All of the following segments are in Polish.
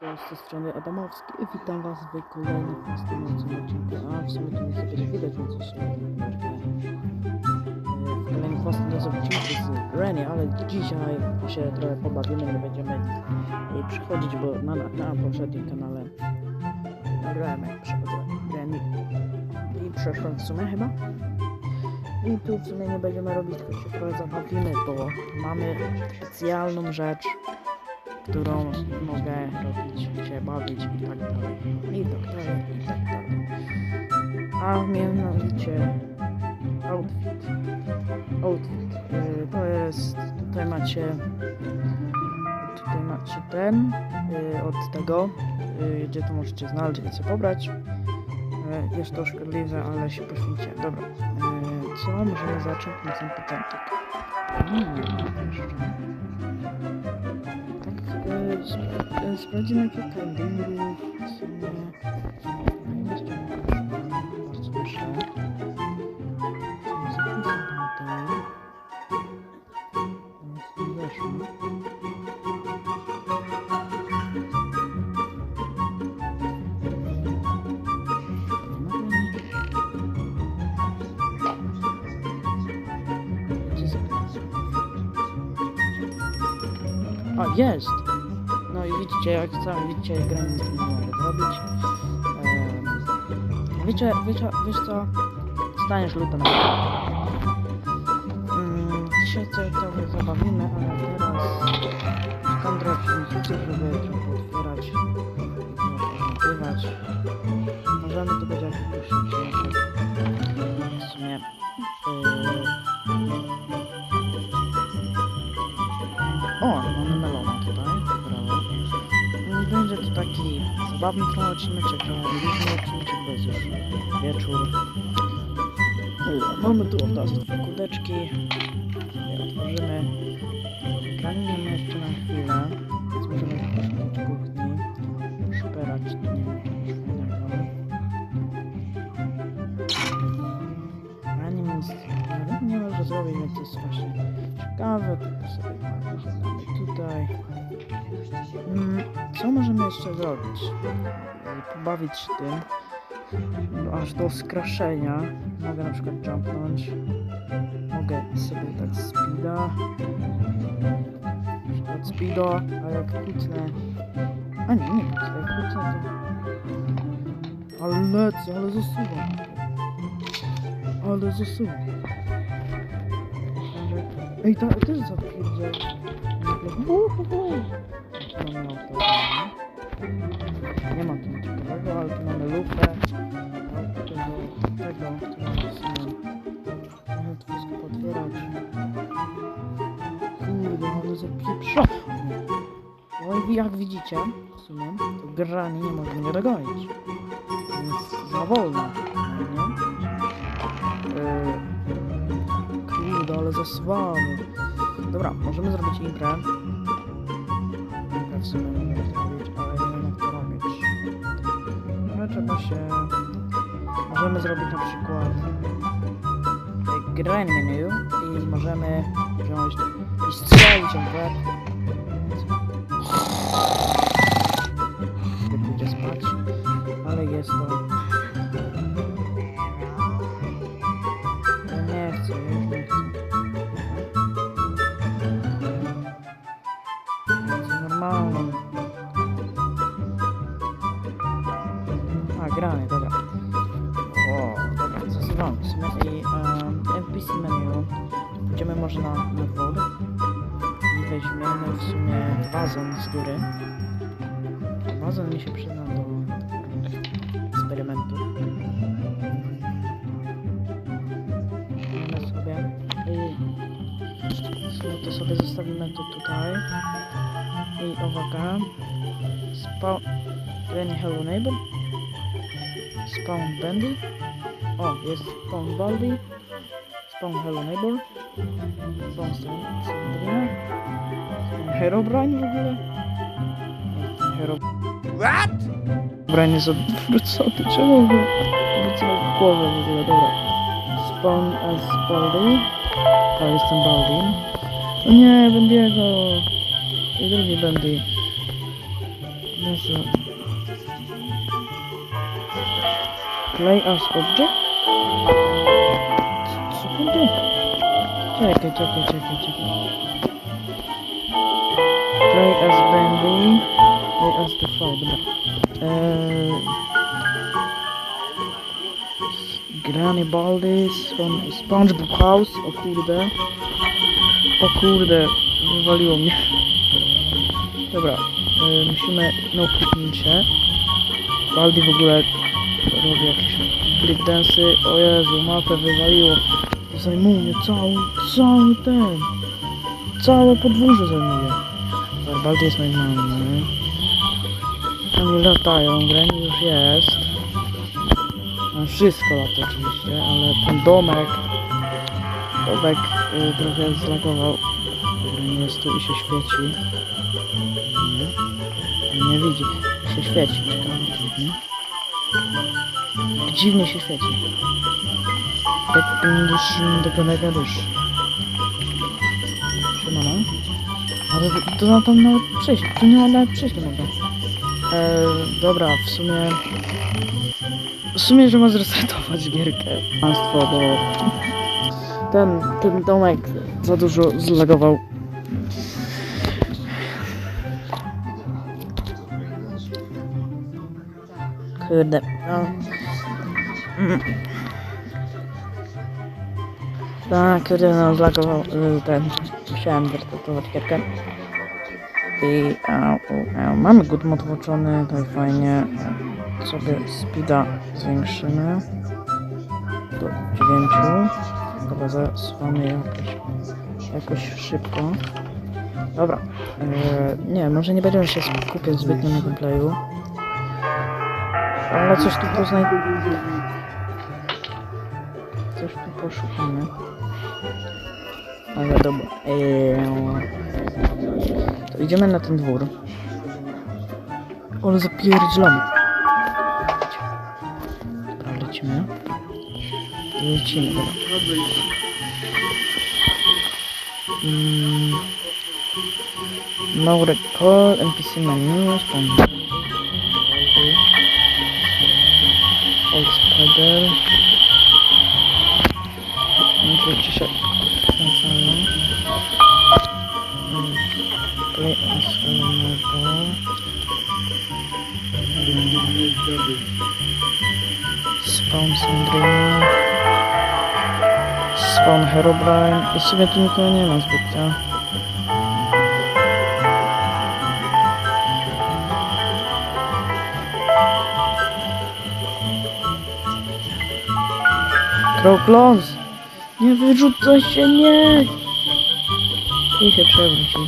z tej strony Adamowski i witam was w kolejnym następnym odcinku. A w sumie to nie sobie widać, więc jeszcze w kolejnym następnym odcinku z Rennie, ale dzisiaj się trochę pobawimy, nie będziemy jej przychodzić, bo na, na, poprzednim kanale nagrałem jak przychodzę Rennie i przeszłem w sumie chyba. I tu w sumie nie będziemy robić, tylko się trochę zabawimy, bo mamy specjalną rzecz, którą mogę robić, bawić i tak dalej, i tak dalej, i tak dalej. A mianowicie outfit. Outfit. Yy, to jest, tutaj macie, tutaj macie ten, yy, od tego, yy, gdzie to możecie znaleźć sobie pobrać. Yy, jest to szkodliwe, ale się poświęciłem. Dobra, yy, co możemy zacząć na ten początek? Mm, jeszcze. Tak, e, sp- e, sprawdzimy e, na to. No! No widzicie, jak sami widzicie, grę nic nie mogę zrobić. Ehm, wiecie, wiecie, wiesz co? Staniesz lutem. Mm, dzisiaj coś trochę zabawimy, ale teraz szukam drobnych żeby trochę otwierać. Możemy to będzie jakiś się w sumie. Yy, O, mamy zabawny trochę odcineczek, luźny odcineczek, jest już wieczór. Mamy tu od razu kudeczki. Otworzymy. Kranimy jeszcze na chwilę. Więc możemy poszukać kuchni. Szperać tu nie fajnego. Ani nic ale nie może zrobić, więc to jest właśnie ciekawe. Jeszcze zrobić? Pobawić się tym. No, aż do skraszenia. Mogę na przykład jumpnąć. Mogę sobie dać speeda. Przykład speeda, a jak kłócnę... A nie, nie jak kłócnę to... Ale lecę, ale zasuwam. Ale zasuwam. Ej, ta też zapierdział. Uhuhu. No, to widzicie, w sumie, to granie nie może mnie dogonić. Więc za wolno, no nie? Yy, kurde, ale za słaby. Dobra, możemy zrobić imprę. Imprę w sumie możemy zrobić, ale nie wiem jak to robić. No trzeba się... Możemy zrobić na przykład grę menu i możemy wziąć i strzelić ją w Spawn... Any hello neighbor? Spawn Bandy. O, jest Spawn Baldi. Spawn Hello Neighbor. Spawn Sandrina. Spawn Herobrine w ogóle. Hero... What? Branie jest odwrócony. Czemu go odwrócony w głowę w ogóle? Dobra. Spawn as Baldi. A, jestem Baldi. O nie, Bendiego. I drugi Bendy. Za... Play as object? Kurde? Czekaj, czekaj, czekaj, czekaj. Play as Bendy. Play as file, dobra. Eee... Granny Baldys from SpongeBob House. O kurde. O kurde, wywaliło mnie. Dobra, musimy no kliknięcie. Baldi w ogóle robi jakieś breakdance'y. O Jezu, mapę wywaliło. Zajmuje cały, cały ten. Całe podwórze zajmuje. Baldi jest normalny. Oni latają, Granny już jest. No, wszystko lata oczywiście, ale ten domek domek y, trochę zlagował. Granny jest tu i się świeci. Nie, nie widzi. Się świeci. Dziwnie. Jak dziwnie się świeci. Jak dusz, tego mega dusz. Siemano. Ale to- to na tam nawet przejść. Tu nie ma nawet przejść nie mogę. E, dobra, w sumie... W sumie, że ma zresetować gierkę. Państwo, bo... Ten, ten domek za dużo zlagował. Kurde. No. Mm. Tak, kurde, no zlagował y, ten. Musiałem zrestartować gierkę. I au, au. mamy good mod włączony, to fajnie. Sobie speeda zwiększymy do 9. Chyba zasuwamy jakoś, jakoś szybko. Dobra. E, nie, może nie będziemy się skupiać zbytnio na gameplayu. Ale coś tu poznaj... Coś tu poszukamy. Ale dobra. Eee, to idziemy na ten dwór. Ale zapierdzielamy. Dobra, lecimy. Lecimy, dobra. Mm. No recall NPC menu, spawn. Spider. Może się wkręcają. Mm, Play as elemental. Spawn Sandrina. Spawn Herobrine. I w sumie tu nikogo nie Crow Nie wyrzucaj się, nie! I się przewrócił.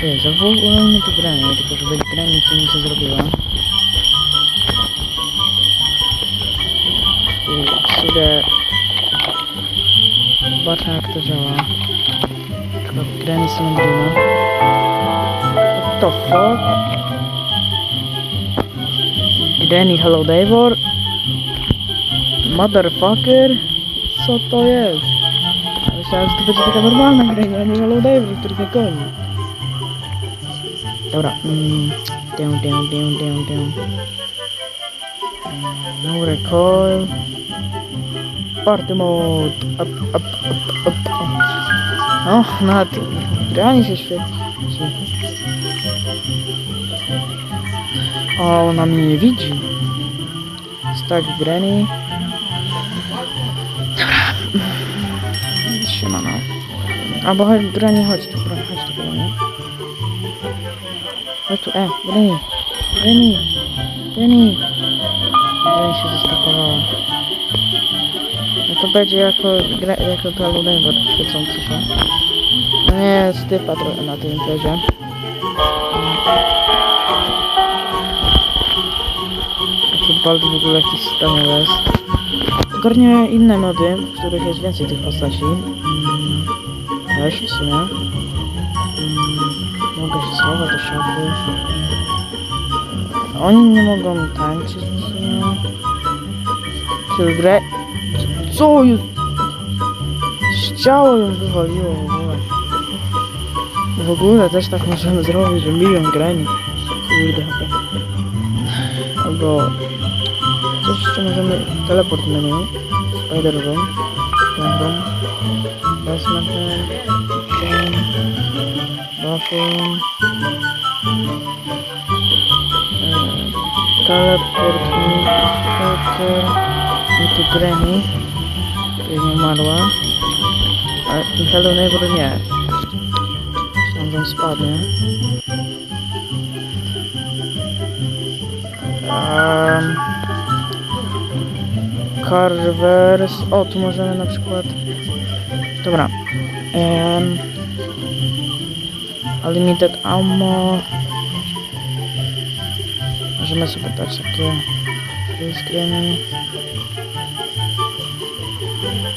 Ty, zawołajmy tu granie, tylko żeby granie nic nie zrobiła. I sobie... Zobaczę jak to działa. Granie Sandrina. What the fuck? Granny Hello Davor? Motherfucker? Co to jest? Ja Myślałem, że to będzie taka normalna gra, nie Hello Davor, który mnie goni. Dobra, mm, dę, dę, dę, dę. Mm, No recoil. Party mode. Up, up, up, up. O, nawet realnie się świeci. O, ona mnie nie widzi. Stack Granny. Dobra. Siemano. Albo chodź, Granny, chodź tu, Granny, chodź tu, Granny. Chodź tu, e, Granny. Granny. Granny. Granny się zestakowała. No to będzie jako, gra, jako to Ludenber świecący się. No nie, stypa trochę na tej imprezie. Futbol w ogóle jakiś wspaniały jest. Ogarnię inne mody, w których jest więcej tych postaci. Też w sumie. Mogę się schować do szafy. Oni nie mogą tańczyć w sumie. Czy grę... Co? Z ciało ją wywaliło w ogóle. W ogóle też tak możemy zrobić, że milion grani. Kurde. Albo... Coś jeszcze możemy... Teleport menu. Spider room. Random. Basement. Chain. Bathroom. Eee, Teleport me. Hacker. I tu Granny. Która nie umarła. A Hello Neighbor nie. Sądzą spadnie. Um, Carvers. O, tu możemy na przykład. Dobra. Um, Unlimited ammo. Możemy sobie dać takie. Screeny.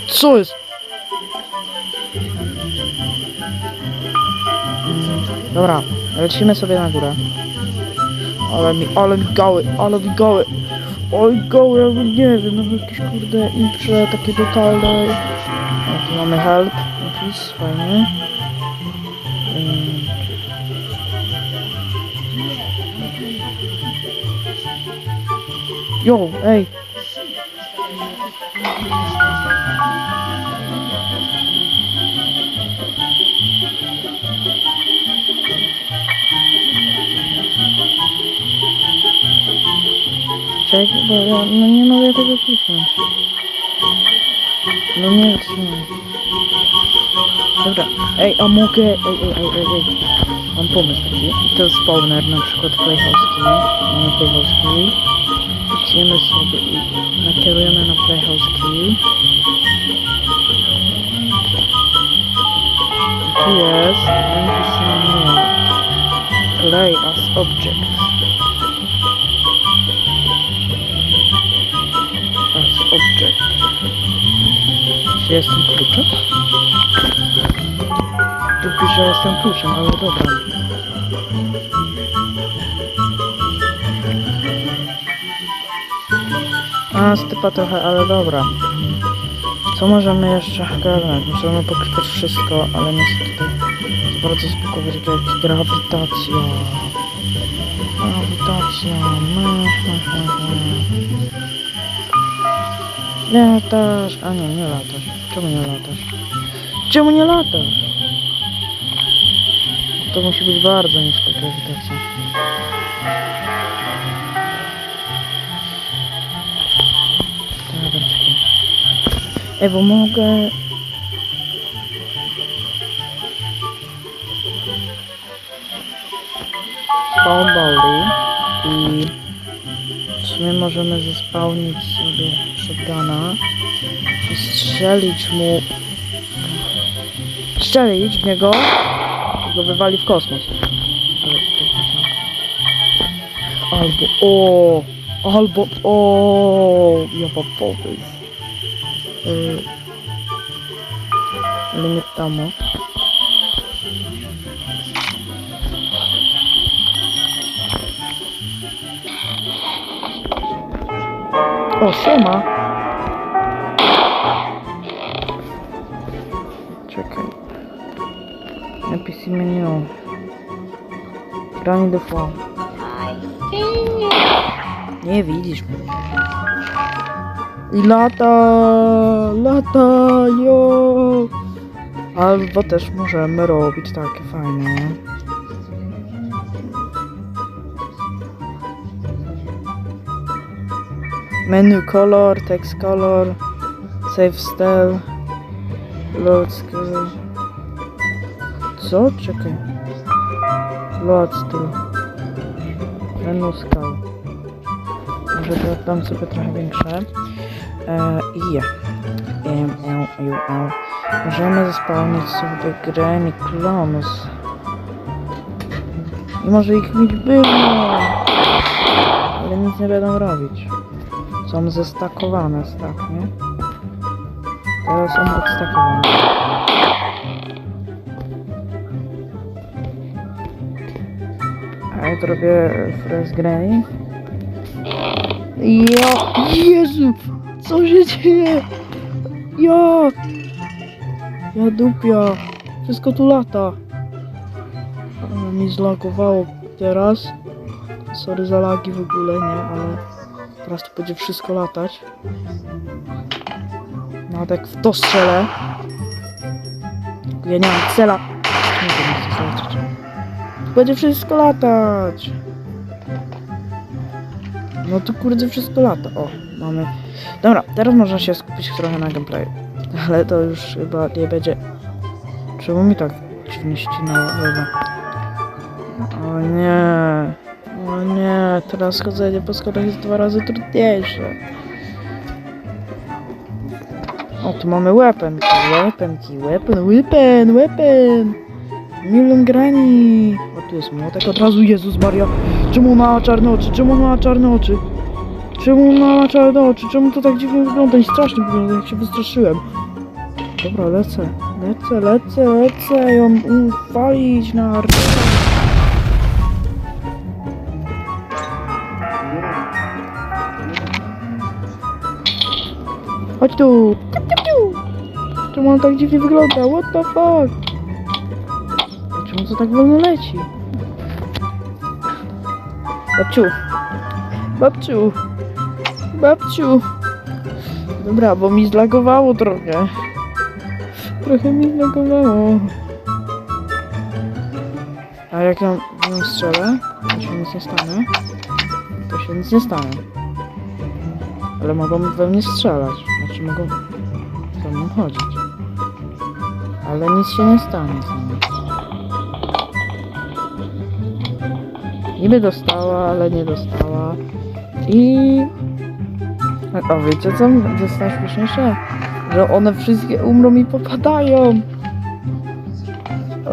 Co jest? Mm, Dobra, lecimy sobie na górę. Ale mi, ale mi gały, ale mi gały. Oj, jakby nie wiem, no jakieś kurde intrze, takie detale. O, tu mamy help, napis, fajnie. Ym. Jo, ej. Czekaj, bo ja no nie mogę tego kliknąć. No nie wytrzymam. Dobra, ej, a mogę, ej, ej, ej, ej, ej. Mam pomysł taki. To spawner, na przykład Playhouse Key. Mamy Playhouse Key. Idziemy sobie i nakierujemy na Playhouse Key. Tu jest NPC menu. Play as object. Czy jestem kluczem? Tu pisze, że jestem kluczem, ale dobra. A, stypa trochę, ale dobra. Co możemy jeszcze ogarnąć? Możemy poklikać wszystko, ale niestety jest bardzo spoko jak grawitacja. Grawitacja. Mm, mm, mm, mm. Latasz! A nie, nie latasz. Czemu nie latasz? Czemu nie latasz? To musi być bardzo niska grawitacja. Dobra, czekaj. Ej, bo mogę... Spawn Bali i w sumie możemy zespałnić sobie shotguna strzelić mu strzelić w niego go wywali w kosmos. Albo o, albo o, ja mam pomysł. Yy, limit tamo. O, siema. Czekaj. NPC menu. Granie do fall. Nie widzisz mnie. I lata, lata, jo. Albo też możemy robić takie fajne. Menu color, text color, save style, load skill. Co? Czekaj. Load styl. Menu scale. Może to sobie trochę większe. E, I ja. M, L, U, L. Możemy zespałnić sobie i clones. I może ich mieć było. Ale nic nie będą robić. Są zestakowane, tak, nie? Teraz są odstakowane. A ja robię fresh grey. Ja... Jezu! Co się dzieje? Ja... Ja dupia. Wszystko tu lata. Ale mi zlagowało teraz. sorry za lagi w ogóle, nie, ale teraz to będzie wszystko latać. Nawet jak w to strzelę. Ja nie mam cela. Nie wiem, będzie wszystko latać. No to kurde wszystko lata. O, mamy. Dobra, teraz można się skupić trochę na gameplayu. Ale to już chyba nie będzie. Czemu mi tak dziwnie ścinało? O nie. O nie, teraz chodzenie po schodach jest dwa razy trudniejsze. O, tu mamy weapon key, weapon, weapon, weapon. Milion grani. O, tu jest młotek od razu, Jezus Maria. Czemu ma czarne oczy? Czemu ma czarne oczy? Czemu ma czarne oczy? Czemu to tak dziwnie wygląda i strasznie wygląda, jak się wystraszyłem. Dobra, lecę, lecę, lecę, lecę ją ufalić na Chodź tu! Czemu on tak dziwnie wygląda? What the fuck? Czemu to tak wolno leci? Babciu! Babciu! Babciu! Dobra, bo mi zlagowało trochę. Trochę mi zlagowało. A jak ja nią strzelę, to się nic nie stanie. To się nic nie stanie. Ale mogą we mnie strzelać. Znaczy mogą ze mną chodzić. Ale nic się nie stanie z nimi. Niby dostała, ale nie dostała. I... A wiecie co jest najśmieszniejsze? Że one wszystkie umrą i popadają.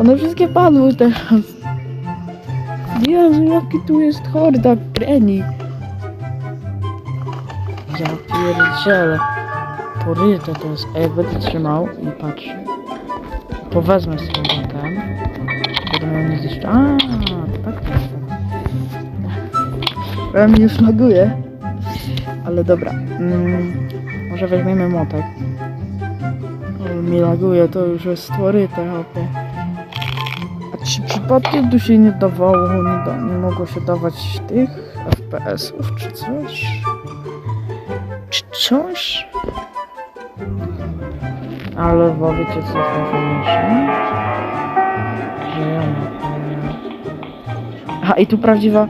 One wszystkie padły teraz. Jezu, jaki tu jest horda kreni. Ja pierdzielę. Poryte to jest. A jak będę trzymał i patrz. To wezmę sobie ten. Będę miał nie zniszczyć. A, tak, tak. Ja mi już laguje. Ale dobra. Mm, może weźmiemy motek. Mi laguje, to już jest stworyte, hopie. A czy przypadkiem tu się nie dawało, nie, da, nie mogło się dawać tych FPS-ów czy coś? Czy coś? Ale bo wiecie co jest najfajniejsze? Że ja. Aha, i tu prawdziwa...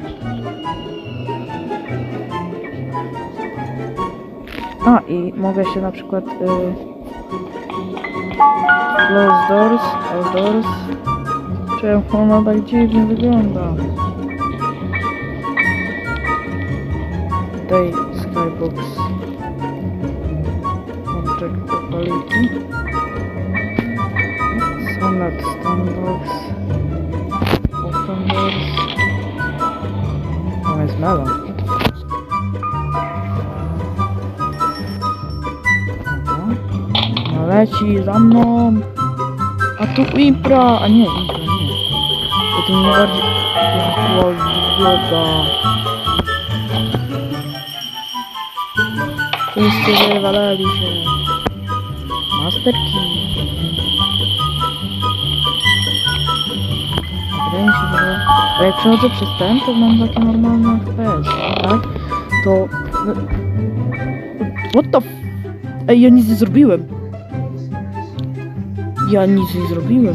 A, i mogę się na przykład... Y... Close doors, outdoors... Czemu ona tak dziwnie wygląda? Day skybox. Object quality. Sonnet doors. Tam jest. Dobra. No leci za mną. A tu impra, a nie, impra, nie. To tu mnie bardziej wygląda. Wszyscy wywalali się. Master jak przechodzę przez ten, to mam takie normalne FPS, tak? To... no- What the f... Ej, ja nic nie zrobiłem. Ja nic nie zrobiłem.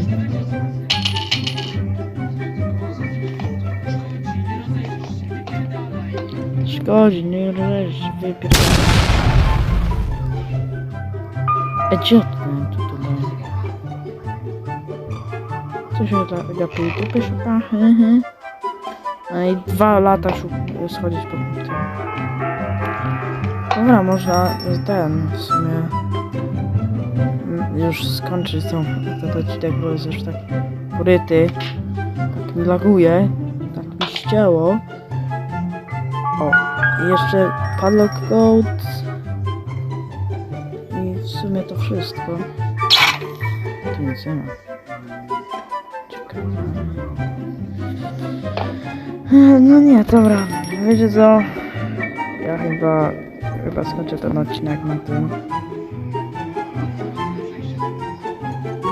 Szkodzi, nie leży, wypierdolę. E, gdzie tu to mam? Co się da, gapi dupy szuka? No i dwa lata schodzić po tym. Dobra, można ten w sumie już skończyć tą, ten odcinek, bo jest już tak uryty. Tak mi laguje, tak mi ścięło. O, i jeszcze padlock code. I w sumie to wszystko. Tu nic nie ma. Ciekawe. No nie, dobra. Wiecie co? Ja chyba, chyba skończę ten odcinek na tym.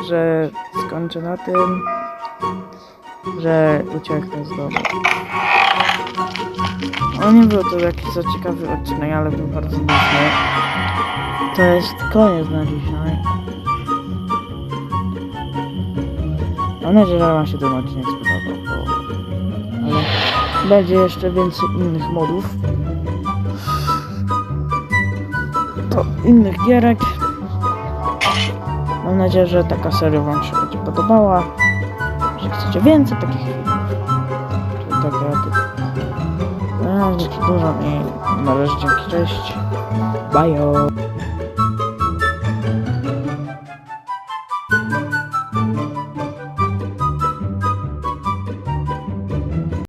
Że skończę na tym, że ucieknę z domu. No nie był to jakiś za ciekawy odcinek, ale był bardzo mocny. To jest koniec na dzisiaj. Mam nadzieję, że Wam się ten odcinek spodobał, będzie jeszcze więcej innych modów. To innych gierek. Mam nadzieję, że taka seria Wam się będzie podobała. Że chcecie więcej takich filmów. Tak jak... No, nie przedłużam i należy dzięki, cześć. Bye.